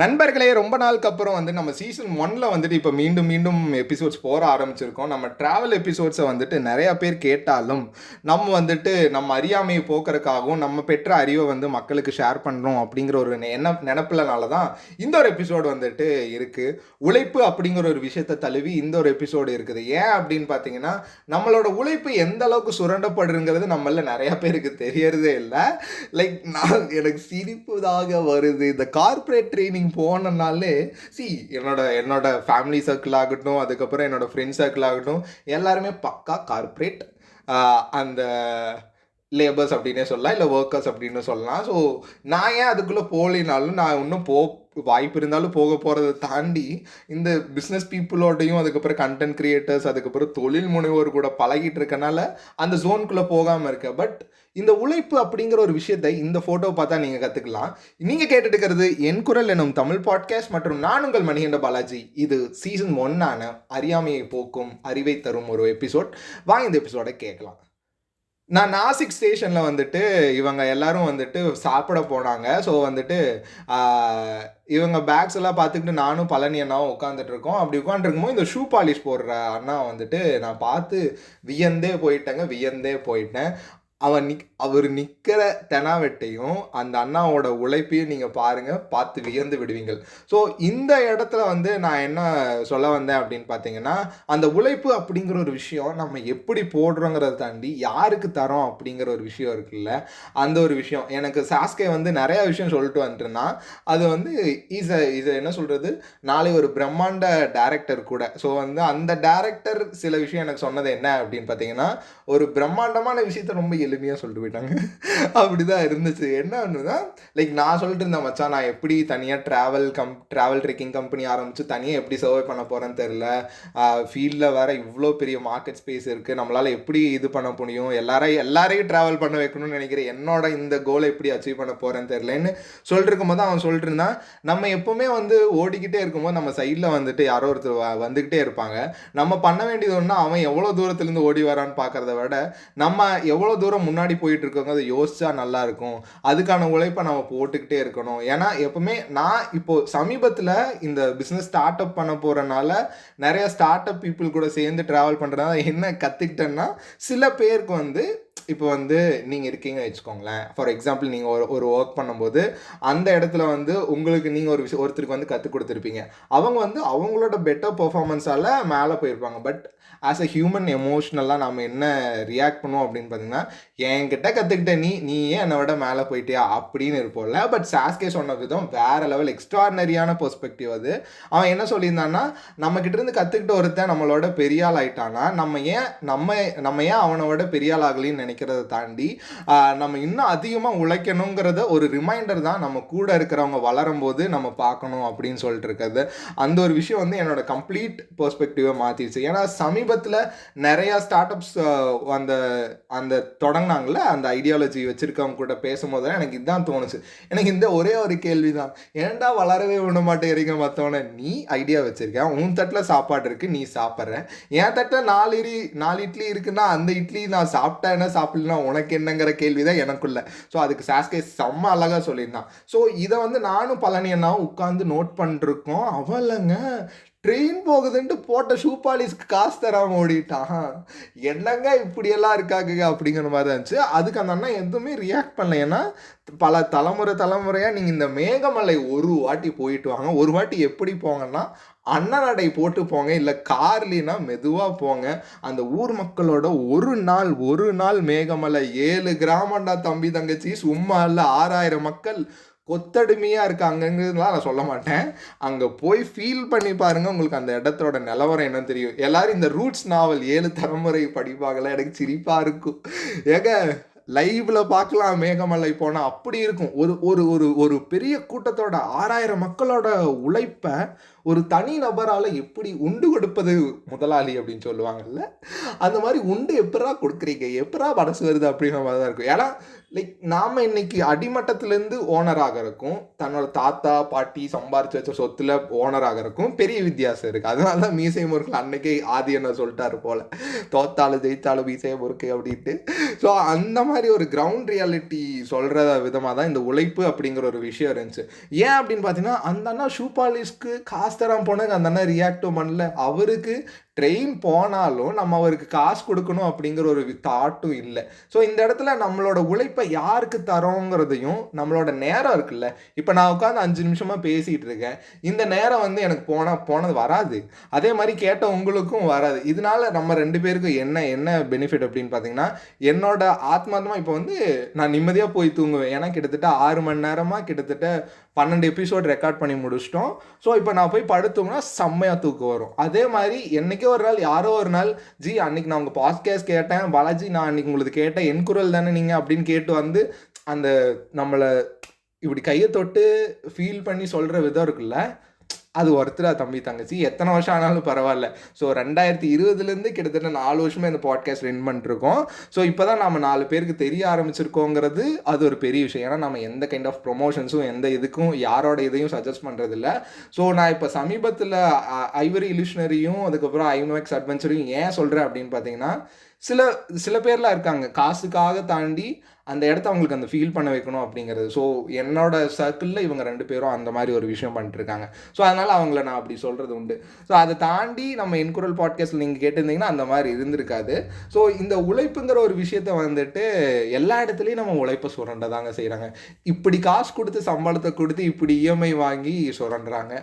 நண்பர்களே ரொம்ப நாளுக்கு அப்புறம் வந்து நம்ம சீசன் ஒன்ல வந்துட்டு இப்போ மீண்டும் மீண்டும் எபிசோட்ஸ் போற ஆரம்பிச்சிருக்கோம். நம்ம டிராவல் எபிசோட்ஸை வந்துட்டு நிறைய பேர் கேட்டாலும் நம்ம வந்துட்டு நம்ம அறியாமையை போக்குறதுக்காகவும் நம்ம பெற்ற அறிவை வந்து மக்களுக்கு ஷேர் பண்ணுறோம் அப்படிங்கிற ஒரு என்ன நினப்பிலனால தான் இந்த ஒரு எபிசோடு வந்துட்டு இருக்கு. உழைப்பு அப்படிங்கிற ஒரு விஷயத்தை தழுவி இந்த ஒரு எபிசோடு இருக்குது. ஏன் அப்படின்னு பார்த்தீங்கன்னா நம்மளோட உழைப்பு எந்த அளவுக்கு சுரண்டப்படுங்கிறது நம்மள நிறைய பேருக்கு தெரியறதே இல்லை. லைக் நான் எனக்கு சிரிப்புதாக வருது. இந்த கார்ப்பரேட் ட்ரைனிங் போனனாலே சி என்னோட என்னோட ஃபேமிலி சர்க்கிள் ஆகட்டும் அதுக்கப்புறம் என்னோட ஃப்ரெண்ட்ஸ் சர்க்கிள் ஆகட்டும் எல்லாருமே பக்கா கார்ப்பரேட் அந்த லேபர்ஸ் அப்படின்னே சொல்லலாம் இல்லை ஒர்க்கர்ஸ் அப்படின்னு சொல்லலாம். ஸோ நான் ஏன் அதுக்குள்ளே போகலினாலும் நான் இன்னும் போ வாய்ப்பு இருந்தாலும் போக போகிறத தாண்டி இந்த பிஸ்னஸ் பீப்புளோடையும் அதுக்கப்புறம் கண்டென்ட் கிரியேட்டர்ஸ் அதுக்கப்புறம் தொழில் முனைவோர் கூட பழகிட்டு இருக்கனால அந்த ஜோனுக்குள்ளே போகாமல் இருக்கேன் பட் இந்த உழைப்பு அப்படிங்கிற ஒரு விஷயத்தை இந்த ஃபோட்டோ பார்த்தா நீங்கள் கற்றுக்கலாம் நீங்கள் கேட்டுட்டு இருக்கிறது என் குரல் எனும் தமிழ் பாட்காஸ்ட் மற்றும் நான் உங்கள் மணிகண்ட பாலாஜி. இது சீசன் ஒன்னான அறியாமையை போக்கும் அறிவை தரும் ஒரு எபிசோட் வாங்க இந்த எபிசோடை கேட்கலாம். நான் நாசிக் ஸ்டேஷனில் வந்துட்டு இவங்க எல்லாரும் வந்துட்டு சாப்பிட போனாங்க. ஸோ வந்துட்டு இவங்க பேக்ஸ் எல்லாம் பார்த்துக்கிட்டு நானும் பழனி அண்ணாவும் உட்காந்துட்டு இருக்கோம். அப்படி உட்காந்துருக்கும்போது இந்த ஷூ பாலிஷ் போடுற அண்ணா வந்துட்டு நான் பார்த்து வியந்தே போயிட்டேங்க வியந்தே போயிட்டேன். அவன் நிக் அவர் நிற்கிற தெனாவெட்டையும் அந்த அண்ணாவோட உழைப்பையும் நீங்கள் பாருங்கள் பார்த்து வியந்து விடுவீங்கள். ஸோ இந்த இடத்துல வந்து நான் என்ன சொல்ல வந்தேன் அப்படின்னு பார்த்தீங்கன்னா அந்த உழைப்பு அப்படிங்கிற ஒரு விஷயம் நம்ம எப்படி போடுறோங்கிறத தாண்டி யாருக்கு தரோம் அப்படிங்கிற ஒரு விஷயம் இருக்குல்ல அந்த ஒரு விஷயம். எனக்கு சாஸ்கே வந்து நிறைய விஷயம் சொல்லிட்டு வந்துட்டுனா அது வந்து இஸ் இஸ் என்ன சொல்கிறது நாளை ஒரு பிரம்மாண்ட டேரக்டர் கூட. ஸோ வந்து அந்த டேரக்டர் சில விஷயம் எனக்கு சொன்னது என்ன அப்படின்னு பார்த்தீங்கன்னா ஒரு பிரம்மாண்டமான விஷயத்த ரொம்ப எளிமையாக சொல்லிட்டு போயிட்டாங்க அப்படிதான் இருந்துச்சு. என்ன ஒன்றுனா லைக் நான் சொல்லிட்டு இருந்தேன் மச்சான் நான் எப்படி தனியாக travel cum travel trekking company ஆரம்பித்து தனியாக எப்படி சர்வை பண்ண போகிறேன்னு தெரில ஃபீல்டில் வேற இவ்வளோ பெரிய மார்க்கெட் ஸ்பேஸ் இருக்குது நம்மளால் எப்படி இது பண்ண முடியும்? எல்லாரையும் எல்லாரையும் ட்ராவல் பண்ண வைக்கணும்னு நினைக்கிறேன். என்னோட இந்த கோலை எப்படி அச்சீவ் பண்ண போகிறேன்னு தெரிலன்னு சொல்லிட்டு இருக்கும்போது அவன் சொல்லிட்டு இருந்தான் நம்ம எப்போவுமே வந்து ஓடிக்கிட்டே இருக்கும்போது நம்ம சைடில் வந்துட்டு யாரோ ஒருத்தர் வந்துக்கிட்டே இருப்பாங்க. நம்ம பண்ண வேண்டியது ஒன்று அவன் எவ்வளோ தூரத்துலேருந்து ஓடி வரான்னு பார்க்குறத விட நம்ம எவ்வளோ தூரம் முன்னாடி போயிட்டு இருக்கவங்க அதை யோசிச்சா நல்லா இருக்கும் அதுக்கான உழைப்பை நம்ம போட்டுக்கிட்டே இருக்கணும். ஏன்னா எப்பவுமே நான் இப்போ சமீபத்தில் இந்த பிஸ்னஸ் ஸ்டார்ட் அப் பண்ண போகிறனால நிறைய ஸ்டார்ட் அப் பீப்புள் கூட சேர்ந்து ட்ராவல் பண்ணுறதுனால என்ன கற்றுக்கிட்டேன்னா சில பேருக்கு வந்து இப்போ வந்து நீங்கள் இருக்கீங்கன்னு வச்சுக்கோங்களேன். ஃபார் எக்ஸாம்பிள் நீங்கள் ஒரு ஒரு ஒர்க் பண்ணும்போது அந்த இடத்துல வந்து உங்களுக்கு நீங்கள் ஒரு விஷயம் ஒருத்தருக்கு வந்து கற்றுக் கொடுத்துருப்பீங்க. அவங்க வந்து அவங்களோட பெட்டர் பர்ஃபார்மன்ஸால் மேலே போயிருப்பாங்க. பட் ஆஸ் அ ஹியூமன் எமோஷ்னலாக நம்ம என்ன ரியாக்ட் பண்ணுவோம் அப்படின்னு பார்த்தீங்கன்னா என்கிட்ட கற்றுக்கிட்ட நீ நீ ஏன் என்னை விட மேலே போயிட்டியா? அப்படின்னு இருப்போம்ல பட் சாஸ்கே சொன்ன விதம் வேற லெவல் எக்ஸ்ட்ரானரியான பெர்ஸ்பெக்டிவ் அது. அவன் என்ன சொல்லியிருந்தான்னா நம்ம இருந்து கற்றுக்கிட்ட ஒருத்தன் நம்மளோட பெரிய ஆள் ஆயிட்டானா நம்ம ஏன் நம்ம நம்ம ஏன் அவனோட பெரிய ஆள் ஆகலின்னு நினைக்கிறத தாண்டி நம்ம இன்னும் அதிகமாக உழைக்கணுங்கிறத ஒரு ரிமைண்டர் தான் நம்ம கூட இருக்கிறவங்க வளரும் போது நம்ம பார்க்கணும் அப்படின்னு சொல்லிட்டு இருக்கிறது. அந்த ஒரு விஷயம் வந்து என்னோட கம்ப்ளீட் பெர்ஸ்பெக்டிவை மாற்றிடுச்சு ஏன்னா சமீபத்தில் நிறையா ஸ்டார்ட் அப்ஸ் அந்த அந்த தொடங்கினாங்கள அந்த ஐடியாலஜி வச்சுருக்கவங்க கூட பேசும்போது எனக்கு இதுதான் தோணுச்சு. எனக்கு இந்த ஒரே ஒரு கேள்வி தான் ஏன்டா வளரவே விட மாட்டேங்கிறீங்க மற்றவனை நீ ஐடியா வச்சுருக்கேன் உன் தட்டில் சாப்பாடு இருக்கு நீ சாப்பிட்ற. என் தட்டில் நாலு இட்லி நாலு இட்லி இருக்குன்னா அந்த இட்லி நான் சாப்பிட்டா என்ன சாப்பிடலாம் உனக்கு என்னங்கிற கேள்வி தான் எனக்குள்ள. ஸோ அதுக்கு சாஸ்கே செம்ம அழகாக சொல்லியிருந்தான். ஸோ இதை வந்து நானும் பழனி அண்ணாவும் உட்காந்து நோட் பண்ணிருக்கோம். அவலங்க ட்ரெயின் போகுதுன்ட்டு போட்ட ஷூ பாலிஸ்க்கு காசு தராம ஓடிட்டான். என்னங்க இப்படியெல்லாம் இருக்காங்க அப்படிங்கிற மாதிரி இருந்துச்சு. அதுக்கு அந்த அண்ணா எதுவுமே ரியாக்ட் பண்ணல. ஏன்னா பல தலைமுறை தலைமுறையாக நீங்கள் இந்த மேகமலை ஒரு வாட்டி போயிட்டு வாங்க. ஒரு வாட்டி எப்படி போங்கன்னா அன்னநடை போட்டு போங்க இல்லை கார்லினா மெதுவாக போங்க. அந்த ஊர் மக்களோட ஒரு நாள் ஒரு நாள் மேகமலை. ஏழு கிராமண்டா தம்பி தங்கச்சி சும்மா இல்லை ஆறாயிரம் மக்கள் கொத்தடிமையாக இருக்காங்கங்கிறதுலாம் நான் சொல்ல மாட்டேன். அங்கே போய் ஃபீல் பண்ணி பாருங்கள் உங்களுக்கு அந்த இடத்தோட நிலவரம் என்னன்னு தெரியும். எல்லாரும் இந்த ரூட்ஸ் நாவல் ஏழு தலைமுறை படிப்பாங்களா எனக்கு சிரிப்பாக இருக்கும். ஏங்க லைவ்ல பார்க்கலாம் மேகமலை போனால் அப்படி இருக்கும். ஒரு ஒரு ஒரு ஒரு பெரிய கூட்டத்தோட ஆறாயிரம் மக்களோட உழைப்பை ஒரு தனி நபரால் எப்படி உண்டு கொடுப்பது முதலாளி அப்படின்னு சொல்லுவாங்கல்ல? அந்த மாதிரி உண்டு எப்படா கொடுக்குறீங்க? எப்படா மனசு வருது அப்படிங்கிற மாதிரி தான் இருக்கும். ஏன்னா லைக் நாம் இன்னைக்கு அடிமட்டத்திலேருந்து ஓனராக இருக்கும். தன்னோட தாத்தா பாட்டி சம்பாரிச்சு வச்ச சொத்துல ஓனராக இருக்கும். பெரிய வித்தியாசம் இருக்குது அதனால தான் மீசை முறுக்கில் அன்னைக்கே ஆதி என்ன சொல்லிட்டாரு போல். தோத்தாலும் ஜெயித்தாலும் மீசை முறுக்கு அப்படின்ட்டு. ஸோ அந்த மாதிரி ஒரு கிரவுண்ட் ரியாலிட்டி சொல்கிற விதமாக தான் இந்த உழைப்பு அப்படிங்கிற ஒரு விஷயம் இருந்துச்சு. ஏன் அப்படின்னு பார்த்தீங்கன்னா அந்த அண்ணா ஷூ பாலிஷ்க்கு காசு தரான் போனது அந்த அண்ணா ரியாக்டும் பண்ணல. அவருக்கு ட்ரெயின் போனாலும் நம்ம அவருக்கு காசு கொடுக்கணும் அப்படிங்கிற ஒரு தாட்டும் இல்லை. ஸோ இந்த இடத்துல நம்மளோட உழைப்பை யாருக்கு தரோங்கிறதையும் நம்மளோட நேரம் இருக்குல்ல? இப்போ நான் உட்காந்து அஞ்சு நிமிஷமாக பேசிகிட்டு இருக்கேன். இந்த நேரம் வந்து எனக்கு போனால் போனது வராது. அதே மாதிரி கேட்ட உங்களுக்கும் வராது. இதனால நம்ம ரெண்டு பேருக்கும் என்ன என்ன பெனிஃபிட் அப்படின்னு பார்த்தீங்கன்னா என்னோட ஆத்மார்த்தமாக இப்போ வந்து நான் நிம்மதியாக போய் தூங்குவேன். ஏன்னா கிட்டத்தட்ட ஆறு மணி நேரமாக கிட்டத்தட்ட பன்னெண்டு எபிசோட் ரெக்கார்ட் பண்ணி முடிச்சிட்டோம். ஸோ இப்போ நான் போய் படுத்தோம்னா செம்மையாக தூக்கம் வரும். அதே மாதிரி என்றைக்கே ஒரு நாள் யாரோ ஒரு நாள் ஜி அன்னைக்கு நான் உங்கள் பாஸ்கேஸ் கேட்டேன். பாலாஜி நான் அன்னைக்கு உங்களுக்கு கேட்டேன் என் குரல் தானே நீங்கள் அப்படின்னு கேட்டு வந்து அந்த நம்மளை இப்படி கையை தொட்டு ஃபீல் பண்ணி சொல்கிற விதம் இருக்குல்ல அது ஒருத்தர் தம்பி தங்கச்சி. எத்தனை வருஷம் ஆனாலும் பரவாயில்ல. ஸோ ரெண்டாயிரத்தி இருபதுலேருந்து கிட்டத்தட்ட நாலு வருஷமே இந்த பாட்காஸ்ட் ரன் பண்ணிருக்கோம். ஸோ இப்போ தான் நம்ம நாலு பேருக்கு தெரிய ஆரம்பிச்சிருக்கோங்கிறது அது ஒரு பெரிய விஷயம். ஏன்னா நம்ம எந்த கைண்ட் ஆஃப் ப்ரொமோஷன்ஸும் எந்த இதுக்கும் யாரோட இதையும் சஜஸ்ட் பண்ணுறதில்ல ஸோ நான் இப்போ சமீபத்தில் ஐவரி இலிஷனரியும் அதுக்கப்புறம் ஐமேக்ஸ் அட்வென்ச்சரையும் ஏன் சொல்கிறேன் அப்படின்னு பார்த்தீங்கன்னா சில சில பேர்லாம் இருக்காங்க. காசுக்காக தாண்டி அந்த இடத்த அவங்களுக்கு அந்த ஃபீல் பண்ண வைக்கணும் அப்படிங்கிறது. ஸோ என்னோட சர்க்கிளில் இவங்க ரெண்டு பேரும் அந்த மாதிரி ஒரு விஷயம் பண்ணிட்டுருக்காங்க. ஸோ அதனால் அவங்கள நான் அப்படி சொல்கிறது உண்டு. ஸோ அதை தாண்டி நம்ம என்குரல் பாட்காஸ்ட்டில் நீங்கள் கேட்டிருந்தீங்கன்னா அந்த மாதிரி இருந்திருக்காது. ஸோ இந்த உழைப்புங்கிற ஒரு விஷயத்த வந்துட்டு எல்லா இடத்துலையும் நம்ம உழைப்பை சுரண்ட தாங்க செய்கிறாங்க இப்படி காசு கொடுத்து சம்பளத்தை கொடுத்து இப்படி இஎம்ஐ வாங்கி சுரண்டுறாங்க.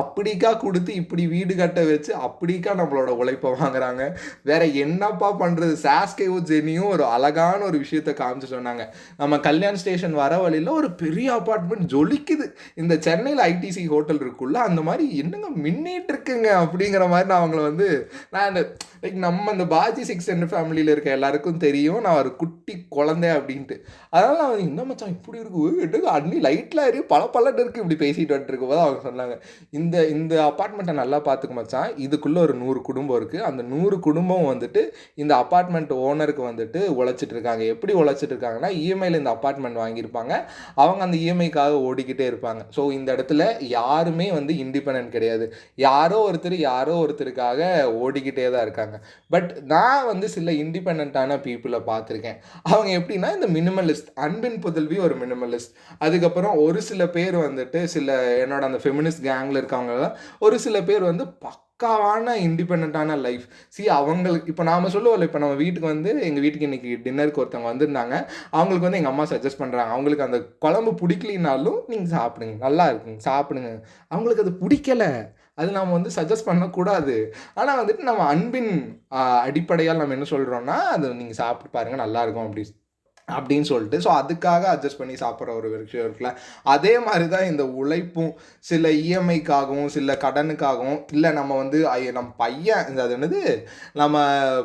அப்படிக்கா கொடுத்து இப்படி வீடு கட்ட வச்சு அப்படிக்கா நம்மளோட உழைப்பை வாங்குறாங்க. வேற என்னப்பா பண்ணுறது சாஸ்கேவும் ஜெனியும் ஒரு அழகான ஒரு விஷயத்த காமிச்சு பண்ணாங்க நம்ம கல்யாண் ஸ்டேஷன் வர வழியில் ஒரு பெரிய அப்பார்ட்மெண்ட் ஜொலிக்குது. இந்த சென்னையில் ஐடிசி ஹோட்டல் இருக்குல்ல அந்த மாதிரி என்னங்க மின்னிட்டு இருக்குங்க அப்படிங்கிற மாதிரி நான் அவங்கள வந்து நான் லைக் நம்ம அந்த பாஜி சிக்ஸ் என் ஃபேமிலியில் இருக்க எல்லாருக்கும் தெரியும். நான் ஒரு குட்டி குழந்தை அப்படின்ட்டு. அதனால் அவன் என்ன மச்சான் இப்படி இருக்கு? அண்ணி அன்னி லைட்டில் இருக்கு பல பலட்டு இருக்குது இப்படி பேசிட்டு வந்துட்டு போது அவங்க சொன்னாங்க இந்த இந்த அப்பார்ட்மெண்ட்டை நல்லா பார்த்துக்க மச்சான். இதுக்குள்ளே ஒரு நூறு குடும்பம் இருக்குது அந்த நூறு குடும்பம் வந்துட்டு இந்த அப்பார்ட்மெண்ட் ஓனருக்கு வந்துட்டு உழைச்சிட்டு இருக்காங்க. எப்படி உழைச்சிட்டு இருக்காங்கன்னா இஎம்ஐயில் இந்த அப்பார்ட்மெண்ட் வாங்கியிருப்பாங்க. அவங்க அந்த இஎம்ஐக்காக ஓடிக்கிட்டே இருப்பாங்க. ஸோ இந்த இடத்துல யாருமே வந்து இண்டிபெண்ட் கிடையாது. யாரோ ஒருத்தர் யாரோ ஒருத்தருக்காக ஓடிக்கிட்டே தான் இருக்காங்க. பட் நான் வந்து சில இண்டிபெண்ட்டான பீப்புளை பார்த்துருக்கேன். அவங்க எப்படின்னா இந்த மினிமலிஸ்ட் அன்பின் புதல்வி ஒரு மினிமலிஸ்ட் அதுக்கப்புறம் ஒரு சில பேர் வந்துட்டு சில என்னோட அந்த ஃபெமினிஸ்ட் கேங்கில் இருக்கவங்க ஒரு சில பேர் வந்து பக்காவான இண்டிபெண்ட்டான லைஃப் சி அவங்களுக்கு இப்போ நாம் சொல்லுவோம்ல இப்போ நம்ம வீட்டுக்கு வந்து எங்கள் வீட்டுக்கு இன்னைக்கு டின்னருக்கு ஒருத்தவங்க வந்திருந்தாங்க. அவங்களுக்கு வந்து எங்கள் அம்மா சஜஸ்ட் பண்ணுறாங்க அவங்களுக்கு அந்த குழம்பு பிடிக்கலினாலும் நீங்கள் சாப்பிடுங்க. நல்லா இருக்குங்க சாப்பிடுங்க. அவங்களுக்கு அது பிடிக்கல. அது நாம் வந்து சஜஸ்ட் பண்ணக்கூடாது. ஆனால் வந்துட்டு நம்ம அன்பின் அடிப்படையால் நம்ம என்ன சொல்கிறோன்னா அது நீங்கள் சாப்பிட்டு பாருங்கள் நல்லாயிருக்கும் அப்படி அப்படின்னு சொல்லிட்டு ஸோ அதுக்காக அட்ஜஸ்ட் பண்ணி சாப்பிட்ற ஒரு விஷயம் இருக்குல்ல. அதே மாதிரி தான் இந்த உழைப்பும் சில இஎம்ஐக்காகவும் சில கடனுக்காகவும் இல்லை நம்ம வந்து ஐ- நம்ம பையன் இந்த அது என்னது? நம்ம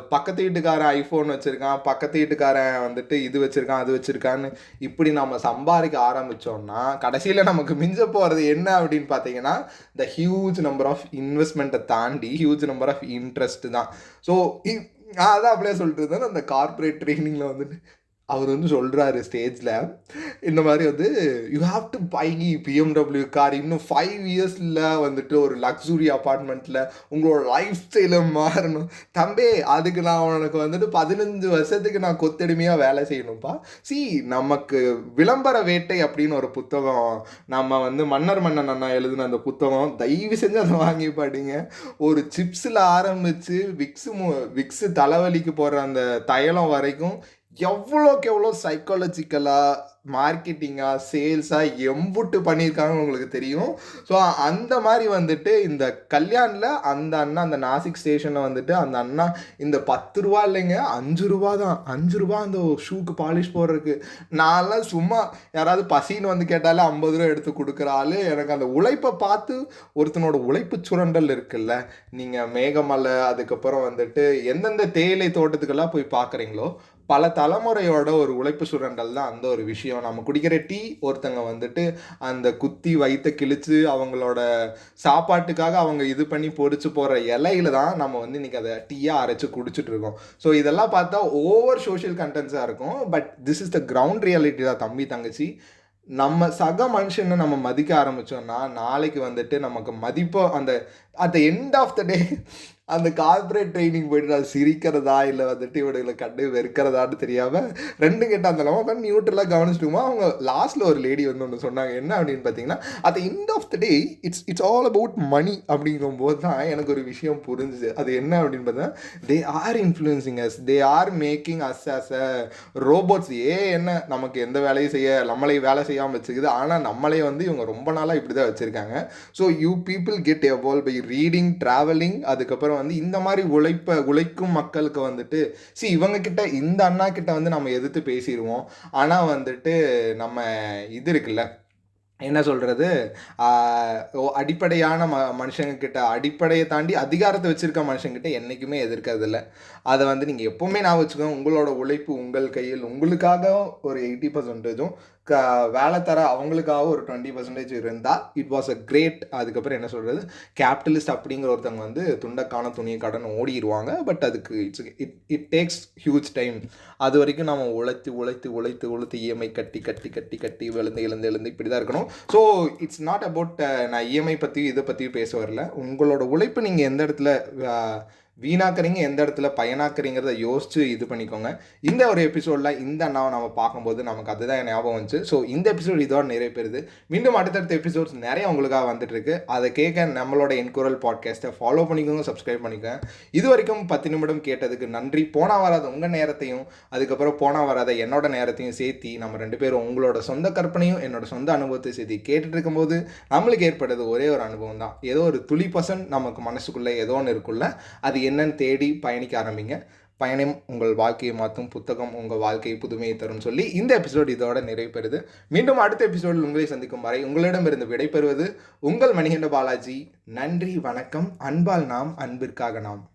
பக்கத்து வீட்டுக்காரன் ஐஃபோன் வச்சுருக்கான் பக்கத்து வீட்டுக்காரன் வந்துட்டு இது வச்சுருக்கான் அது வச்சுருக்கான்னு இப்படி நம்ம சம்பாதிக்க ஆரம்பித்தோம்னா கடைசியில் நமக்கு மிஞ்ச போகிறது என்ன அப்படின்னு பார்த்தீங்கன்னா இந்த ஹியூஜ் நம்பர் ஆஃப் இன்வெஸ்ட்மெண்ட்டை தாண்டி ஹியூஜ் நம்பர் ஆஃப் இன்ட்ரெஸ்ட் தான். ஸோ அதான் அப்படியே சொல்லிட்டு இருந்தேன் அந்த கார்ப்பரேட் ட்ரைனிங்கில் வந்துட்டு அவர் வந்து சொல்கிறாரு ஸ்டேஜில் இந்த மாதிரி வந்து you have to buy BMW car இன்னும் ஃபைவ் இயர்ஸில் வந்துட்டு ஒரு லக்ஸுரி அப்பார்ட்மெண்ட்டில் உங்களோட லைஃப் ஸ்டைலை மாறணும். தம்பி அதுக்கு நான் உனக்கு வந்துட்டு பதினஞ்சு வருஷத்துக்கு நான் கொத்தடிமையாக வேலை செய்யணும்ப்பா. சி நமக்கு விளம்பர வேட்டை அப்படின்னு ஒரு புத்தகம் நம்ம வந்து மன்னர் மன்னன் அண்ணா எழுதின அந்த புத்தகம் தயவு செஞ்சு அதை வாங்கி படிங்க. ஒரு சிப்ஸில் ஆரம்பித்து விக்ஸு விக்ஸு தலைவலிக்கு போடுற அந்த தைலம் வரைக்கும் எவ்வளோக்கு எவ்வளோ சைக்காலஜிக்கலாக மார்க்கெட்டிங்காக சேல்ஸாக எம்புட்டு பண்ணியிருக்காங்கன்னு உங்களுக்கு தெரியும். ஸோ அந்த மாதிரி வந்துட்டு இந்த கல்யாணில் அந்த அண்ணா அந்த நாசிக் ஸ்டேஷனில் வந்துட்டு அந்த அண்ணா இந்த பத்து ரூபா இல்லைங்க அஞ்சு ரூபா தான். அஞ்சு ரூபா அந்த ஷூக்கு பாலிஷ் போடுறதுக்கு. நான்லாம் சும்மா யாராவது பசின்னு வந்து கேட்டாலே ஐம்பது ரூபா எடுத்து கொடுக்குற ஆளு. எனக்கு அந்த உழைப்பை பார்த்து ஒருத்தனோட உழைப்பு சுரண்டல் இருக்குல்ல. நீங்கள் மேகமலை அதுக்கப்புறம் வந்துட்டு எந்தெந்த தேயிலை தோட்டத்துக்கெல்லாம் போய் பார்க்குறீங்களோ பல தலைமுறையோட ஒரு உழைப்பு சுரண்டல் தான் அந்த ஒரு விஷயம். நம்ம குடிக்கிற டீ ஒருத்தங்க வந்துட்டு அந்த குத்தி வயிற்ற கிழிச்சு அவங்களோட சாப்பாட்டுக்காக அவங்க இது பண்ணி பொறிச்சு போகிற இலையில தான் நம்ம வந்து இன்னைக்கு அதை டீயாக அரைச்சி குடிச்சிட்டு இருக்கோம். ஸோ இதெல்லாம் பார்த்தா ஓவர் சோஷியல் கண்டென்ட்ஸாக இருக்கும். But this is the ground reality தான் தம்பி தங்கச்சி. நம்ம சக மனுஷனை நம்ம மதிக்க ஆரம்பிச்சோம்னா நாளைக்கு வந்துட்டு நமக்கு மதிப்போ அந்த at the end of the day அந்த கார்பரேட் ட்ரைனிங் போயிட்டு அது சிரிக்கிறதா இல்லை வந்துட்டு இவனுங்களை கண்டு வெறுக்கிறதான்னு தெரியாமல் ரெண்டு கேட்ட அந்த நம்ம உட்காந்து நியூட்ரலாக கவனிச்சிட்டுமா அவங்க லாஸ்ட்டில் ஒரு லேடி வந்து ஒன்று சொன்னாங்க. என்ன அப்படின்னு பார்த்தீங்கன்னா at the end of the day it's it's all about money அப்படிங்கும்போது தான் எனக்கு ஒரு விஷயம் புரிஞ்சுது. அது என்ன அப்படின்னு பார்த்தா they are influencing us they are making us us a robots ஏ என்ன நமக்கு எந்த வேலையும் செய்ய நம்மளே வேலை செய்யாமல் வச்சுக்குது. ஆனால் நம்மளே வந்து இவங்க ரொம்ப நாளாக இப்படி தான் வச்சுருக்காங்க. So you people get evolve by reading travelling அதுக்கப்புறம் வந்து இந்த மாதிரி உழைப்ப உழைக்கும் மக்களுக்கு வந்துட்டு சி இவங்க கிட்ட இந்த அண்ணா கிட்ட வந்து நம்ம எதிர்த்து பேசிடுவோம் ஆனால் வந்துட்டு நம்ம இது இருக்குல்ல என்ன சொல்கிறது அடிப்படையான ம மனுஷங்கக்கிட்ட அடிப்படையை தாண்டி அதிகாரத்தை வச்சுருக்க மனுஷங்கிட்ட என்றைக்குமே எதிர்க்கிறதில்ல. அதை வந்து நீங்கள் எப்போவுமே நான் வச்சுக்கோங்க. உங்களோட உழைப்பு உங்கள் கையில் உங்களுக்காக ஒரு எயிட்டி பர்சன்டேஜும் வேலை தர அவங்களுக்காக ஒரு டுவெண்ட்டி பர்சன்டேஜ் இருந்தால் இட் வாஸ் அ கிரேட் அதுக்கப்புறம் என்ன சொல்கிறது கேபிட்டலிஸ்ட் அப்படிங்கிற ஒருத்தவங்க வந்து துண்டக்கான துணியை கடன் ஓடிடுவாங்க பட் அதுக்கு it's it it takes huge time அது வரைக்கும் நம்ம உழைத்து உழைத்து உழைத்து உழைத்து இஎம்ஐ கட்டி கட்டி கட்டி கட்டி விழுந்து எழுந்து எழுந்து இப்படி தான் இருக்கணும் ஸோ இட்ஸ் நாட் அபவுட் நான் இஎம்ஐ பற்றி இதை பற்றி பேச வரல. உங்களோட உழைப்பு நீங்கள் எந்த இடத்துல வீணாக்குறீங்க எந்த இடத்துல பயனாக்குறீங்கிறத யோசிச்சு இது பண்ணிக்கோங்க. இந்த ஒரு எபிசோடில் இந்த அண்ணாவை நம்ம பார்க்கும்போது நமக்கு அதுதான் ஞாபகம் வந்துச்சு. ஸோ இந்த எபிசோட் இதோட நிறைய பெறுது மீண்டும் அடுத்தடுத்த எபிசோட்ஸ் நிறைய உங்களுக்காக வந்துட்டுருக்கு அதை கேட்க நம்மளோட என்குரல் பாட்காஸ்ட்டை ஃபாலோ பண்ணிக்கோங்க சப்ஸ்கிரைப் பண்ணிக்கோங்க. இது வரைக்கும் பத்து நிமிடம் கேட்டதுக்கு நன்றி. போனா வராத உங்கள் நேரத்தையும் அதுக்கப்புறம் போனா வராத என்னோட நேரத்தையும் சேர்த்தி நம்ம ரெண்டு பேரும் உங்களோட சொந்த கற்பனையும் என்னோட சொந்த அனுபவத்தை சேர்த்து கேட்டுட்டு இருக்கும்போது நம்மளுக்கு ஏற்பட்டது ஒரே ஒரு அனுபவம் தான் ஏதோ ஒரு துளி பசன் நமக்கு மனசுக்குள்ளே ஏதோ ஒன்று இருக்குல்ல அது என்னன்னு தேடி பயணிக்க ஆரம்பிங்க. பயணம் உங்கள் வாழ்க்கையை மாற்றும் புத்தகம் உங்கள் வாழ்க்கையை புதுமையை தரும் சொல்லி இந்த எபிசோட் இதோட நிறைவு பெறுது மீண்டும் அடுத்த எபிசோடில் உங்களை சந்திக்கும் வரை உங்களிடமிருந்து விடைபெறுவது உங்கள் மணிகண்ட பாலாஜி. நன்றி வணக்கம். அன்பால் நாம் அன்பிற்காக நாம்.